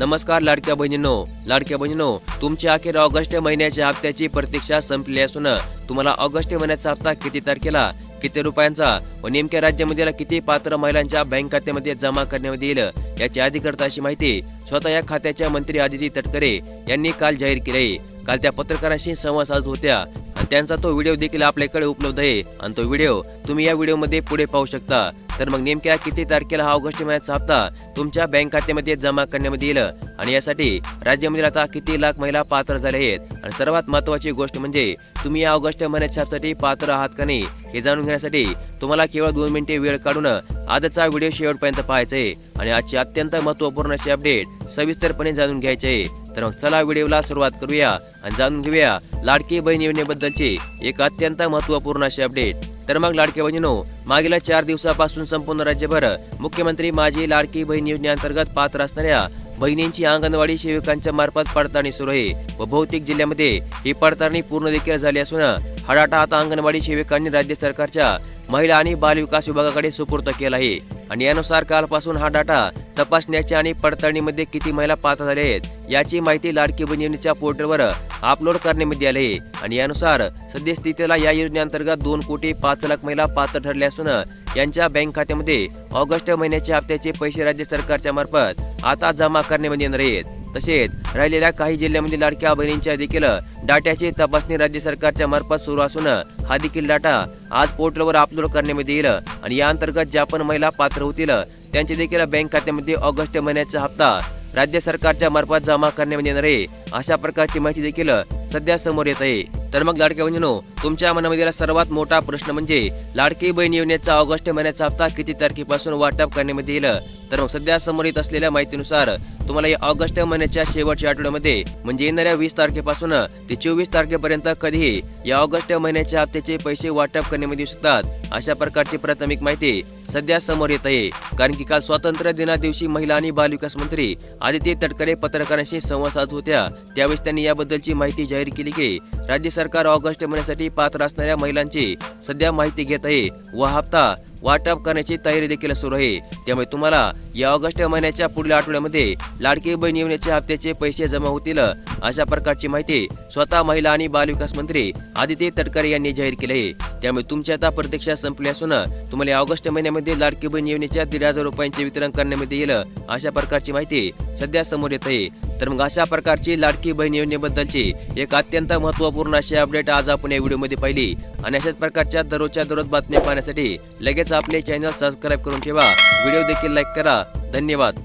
नमस्कार लाडक्या बहिणींनो. लाडक्या बहिणीनो तुमच्या अखेर ऑगस्ट महिन्याच्या हप्त्याची प्रतीक्षा संपली असून तुम्हाला ऑगस्ट महिन्याचा हप्ता किती तारखेला किती रुपयांचा व नेमक्या राज्यामध्ये किती पात्र महिलांच्या बँक खात्यामध्ये जमा करण्यात येईल याची अधिकृत अशी माहिती स्वतः या खात्याच्या मंत्री आदिती तटकरे यांनी काल जाहीर केले. काल त्या पत्रकारांशी संवाद साधत होत्या. त्यांचा तो व्हिडिओ देखील आपल्याकडे उपलब्ध आहे. आणि तो व्हिडिओ तुम्ही या व्हिडिओमध्ये पुढे पाहू शकता. तर मग नेमक्या किती तारखेला हा ऑगस्ट महिन्याचा हप्ता तुमच्या बँक खात्यामध्ये जमा करण्यामध्ये येईल? आणि यासाठी राज्यामध्ये आता किती लाख महिला पात्र झाले आहेत? आणि सर्वात महत्वाची गोष्ट म्हणजे तुम्ही या ऑगस्ट महिन्याच्या हप्त्यासाठी पात्र आहात का नाही हे जाणून घेण्यासाठी तुम्हाला केवळ दोन मिनिटे वेळ काढून आजचा व्हिडिओ शेवटपर्यंत पाहायचा आहे. आणि आजची अत्यंत महत्त्वपूर्ण अशी अपडेट सविस्तरपणे जाणून घ्यायचे आहे. तर मग चला व्हिडिओला सुरुवात करूया आणि जाणून घेऊया लाडकी बहीण योजनेबद्दलची एक अत्यंत महत्त्वपूर्ण अशी अपडेट. तर मग लाडकी बहिणीनो मागील चार दिवसापासून संपूर्ण राज्यभर मुख्यमंत्री माझी लाडकी बहीण योजनेअंतर्गत पात्र असणाऱ्या बहिणींची अंगणवाडी सेविकांच्या मार्फत पडताळणी सुरू आहे व बहुतेक जिल्ह्यामध्ये ही पडताळणी पूर्ण देखील झाली असून हा डाटा आता अंगणवाडी सेविकांनी राज्य सरकारच्या महिला आणि बाल विकास विभागाकडे सुपूर्द केला आहे. आणि यानुसार कालपासून हा डाटा तपासण्याच्या आणि पडताळणीमध्ये किती महिला पात्र झाल्या आहेत याची माहिती लाडकी बहिणीच्या पोर्टलवर अपलोड करण्यामध्ये आले. आणि यानुसार सद्यस्थितीला या योजनेअंतर्गत दोन कोटी पाच लाख महिला पात्र ठरल्या असून यांच्या बँक खात्यामध्ये ऑगस्ट महिन्याच्या हप्त्याचे पैसे राज्य सरकारच्या मार्फत आता जमा करण्यामध्ये येणार आहेत. तसेच राहिलेल्या काही जिल्ह्यामध्ये लाडक्या बहिणींच्या देखील डाट्याची तपासणी राज्य सरकारच्या मार्फत सुरू असून हा देखील डाटा आज पोर्टलवर अपलोड करण्यामध्ये येईल. आणि या अंतर्गत ज्या पण महिला पात्र होतील त्यांचे देखील बँक खात्यामध्ये ऑगस्ट महिन्याचा हप्ता राज्य सरकारच्या मार्फत जमा करण्यात येणार आहे. अशा प्रकारची माहिती देखील सध्या समोर येत आहे. तर मग लाडक्या बहिणीनो तुमच्या मनामध्ये सर्वात मोठा प्रश्न म्हणजे लाडकी बहीण योजनेचा ऑगस्ट महिन्याचा हप्ता किती तारखेपासून वाटप करण्यामध्ये येईल? तर मग सध्या समोर येत असलेल्या माहितीनुसार तुम्हाला या ऑगस्ट महिन्याच्या शेवटच्या आठवड्यामध्ये म्हणजे येणाऱ्या वीस तारखेपासून ते चोवीस तारखेपर्यंत कधीही या ऑगस्ट महिन्याच्या हप्त्याचे पैसे वाटप करण्यामध्ये येऊ शकतात. अशा प्रकारची प्राथमिक माहिती सध्या समोर येत आहे. कारण की काल स्वातंत्र्य दिना दिवशी महिला आणि बालविकास मंत्री आदित्य तटकरे पत्रकारांशी संवाद साधत होत्या. त्यावेळेस त्यांनी याबद्दलची माहिती जाहीर केली की राज्य सरकार ऑगस्ट महिन्यासाठी पात्र असणाऱ्या महिलांची सध्या माहिती घेत आहे व हप्ता वाटप करण्याची तयारी देखील सुरू आहे. त्यामुळे तुम्हाला या ऑगस्ट महिन्याच्या पुढील आठवड्यामध्ये लाडकी बहीण योजनेच्या हप्त्याचे पैसे जमा होतील अशा प्रकारची माहिती स्वतः महिला आणि बालविकास मंत्री आदित्य तटकरे यांनी जाहीर केली आहे. त्यामुळे तुमची आता प्रतीक्षा संपली असून तुम्हाला या ऑगस्ट महिन्यामध्ये लाडकी बहीण योजनेच्या दीड हजार रुपयांचे वितरण करण्यामध्ये येईल अशा प्रकारची माहिती सध्या समोर येत आहे. तर मग अशा प्रकारची लाडकी बहीण योजनेबद्दलची एक अत्यंत महत्त्वपूर्ण अशी अपडेट आज आपण या व्हिडिओमध्ये पाहिली. आणि अशाच प्रकारच्या दररोजच्या दररोज बातम्या पाहण्यासाठी लगेच आपले चॅनल सबस्क्राईब करून ठेवा. व्हिडिओ देखील लाईक करा. धन्यवाद.